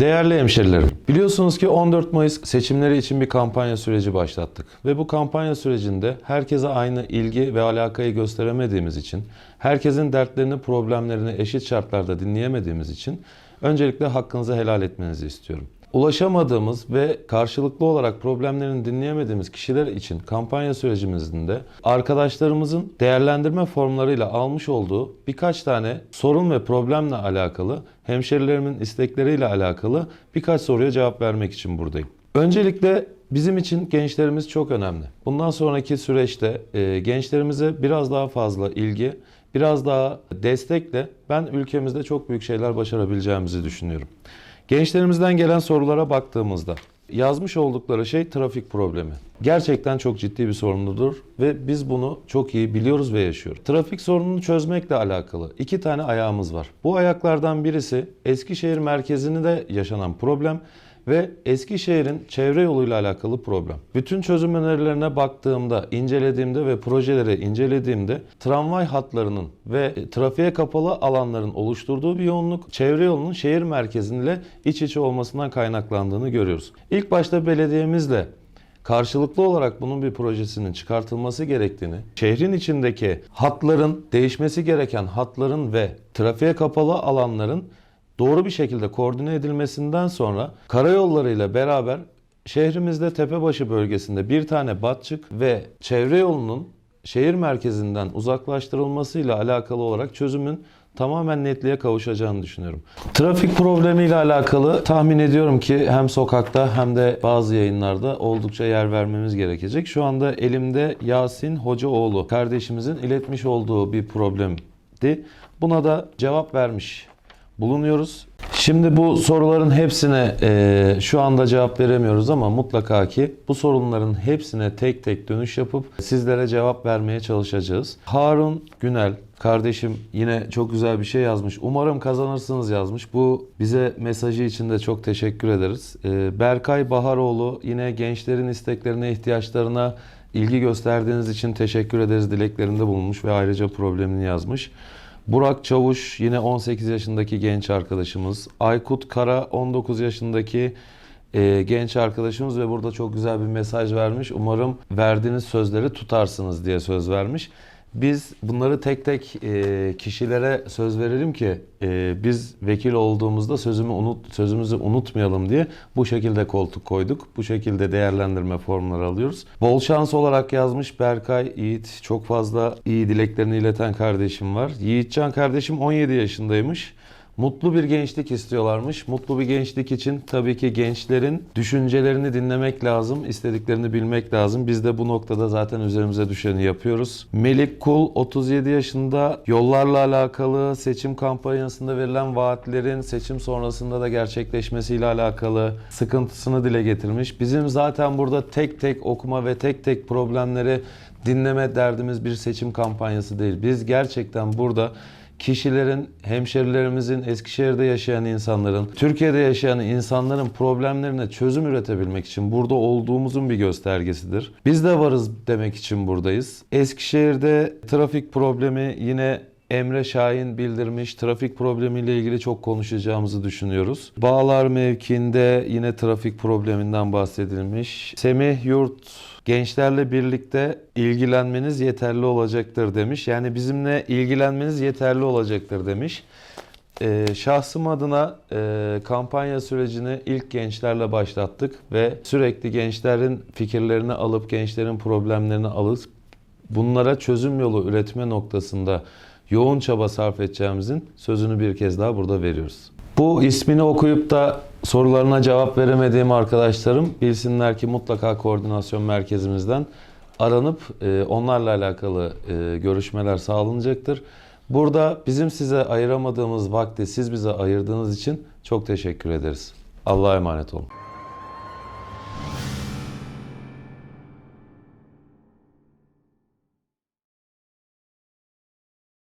Değerli hemşerilerim, biliyorsunuz ki 14 Mayıs seçimleri için bir kampanya süreci başlattık. Ve bu kampanya sürecinde herkese aynı ilgi ve alakayı gösteremediğimiz için, herkesin dertlerini, problemlerini eşit şartlarda dinleyemediğimiz için öncelikle hakkınızı helal etmenizi istiyorum. Ulaşamadığımız ve karşılıklı olarak problemlerini dinleyemediğimiz kişiler için kampanya sürecimizde arkadaşlarımızın değerlendirme formlarıyla almış olduğu birkaç tane sorun ve problemle alakalı, hemşerilerimin istekleriyle alakalı birkaç soruya cevap vermek için buradayım. Öncelikle bizim için gençlerimiz çok önemli. Bundan sonraki süreçte e, gençlerimize biraz daha fazla ilgi, biraz daha destekle ben ülkemizde çok büyük şeyler başarabileceğimizi düşünüyorum. Gençlerimizden gelen sorulara baktığımızda yazmış oldukları şey trafik problemi. Gerçekten çok ciddi bir sorunudur ve biz bunu çok iyi biliyoruz ve yaşıyoruz. Trafik sorununu çözmekle alakalı iki tane ayağımız var. Bu ayaklardan birisi Eskişehir merkezinde de yaşanan problem ve Eskişehir'in çevre yoluyla alakalı problem. Bütün çözüm önerilerine baktığımda, incelediğimde ve projeleri incelediğimde tramvay hatlarının ve trafiğe kapalı alanların oluşturduğu bir yoğunluk çevre yolunun şehir merkeziyle iç içe olmasından kaynaklandığını görüyoruz. İlk başta belediyemizle karşılıklı olarak bunun bir projesinin çıkartılması gerektiğini, şehrin içindeki hatların, değişmesi gereken hatların ve trafiğe kapalı alanların doğru bir şekilde koordine edilmesinden sonra karayollarıyla beraber şehrimizde Tepebaşı bölgesinde bir tane batçık ve çevre yolunun şehir merkezinden uzaklaştırılmasıyla alakalı olarak çözümün tamamen netliğe kavuşacağını düşünüyorum. Trafik problemiyle alakalı tahmin ediyorum ki hem sokakta hem de bazı yayınlarda oldukça yer vermemiz gerekecek. Şu anda elimde Yasin Hocaoğlu kardeşimizin iletmiş olduğu bir problemdi. Buna da cevap vermiş bulunuyoruz. Şimdi bu soruların hepsine e, şu anda cevap veremiyoruz ama mutlaka ki bu sorunların hepsine tek tek dönüş yapıp sizlere cevap vermeye çalışacağız. Harun Günel kardeşim yine çok güzel bir şey yazmış. Umarım kazanırsınız yazmış. Bu bize mesajı için de çok teşekkür ederiz. E, Berkay Baharoğlu yine gençlerin isteklerine, ihtiyaçlarına ilgi gösterdiğiniz için teşekkür ederiz dileklerinde bulunmuş ve ayrıca problemini yazmış. Burak Çavuş yine 18 yaşındaki genç arkadaşımız. Aykut Kara 19 yaşındaki e, genç arkadaşımız ve burada çok güzel bir mesaj vermiş. Umarım verdiğiniz sözleri tutarsınız diye söz vermiş. Biz bunları tek tek e, kişilere söz verelim ki e, biz vekil olduğumuzda sözümü unut sözümüzü unutmayalım diye bu şekilde koltuk koyduk. Bu şekilde değerlendirme formları alıyoruz. Bol şans olarak yazmış Berkay Yiğit. Çok fazla iyi dileklerini ileten kardeşim var. Yiğitcan kardeşim 17 yaşındaymış. Mutlu bir gençlik istiyorlarmış. Mutlu bir gençlik için tabii ki gençlerin düşüncelerini dinlemek lazım, istediklerini bilmek lazım. Biz de bu noktada zaten üzerimize düşeni yapıyoruz. Melik Kul 37 yaşında yollarla alakalı seçim kampanyasında verilen vaatlerin seçim sonrasında da gerçekleşmesiyle alakalı sıkıntısını dile getirmiş. Bizim zaten burada tek tek okuma ve tek tek problemleri dinleme derdimiz bir seçim kampanyası değil. Biz gerçekten burada kişilerin, hemşerilerimizin, Eskişehir'de yaşayan insanların, Türkiye'de yaşayan insanların problemlerine çözüm üretebilmek için burada olduğumuzun bir göstergesidir. Biz de varız demek için buradayız. Eskişehir'de trafik problemi yine Emre Şahin bildirmiş. Trafik problemiyle ilgili çok konuşacağımızı düşünüyoruz. Bağlar mevkiinde yine trafik probleminden bahsedilmiş. Semih Yurt gençlerle birlikte ilgilenmeniz yeterli olacaktır demiş. Yani bizimle ilgilenmeniz yeterli olacaktır demiş. Ee, şahsım adına e, kampanya sürecini ilk gençlerle başlattık ve sürekli gençlerin fikirlerini alıp gençlerin problemlerini alıp bunlara çözüm yolu üretme noktasında yoğun çaba sarf edeceğimizin sözünü bir kez daha burada veriyoruz. Bu ismini okuyup da sorularına cevap veremediğim arkadaşlarım bilsinler ki mutlaka koordinasyon merkezimizden aranıp e, onlarla alakalı e, görüşmeler sağlanacaktır. Burada bizim size ayıramadığımız vakti siz bize ayırdığınız için çok teşekkür ederiz. Allah'a emanet olun.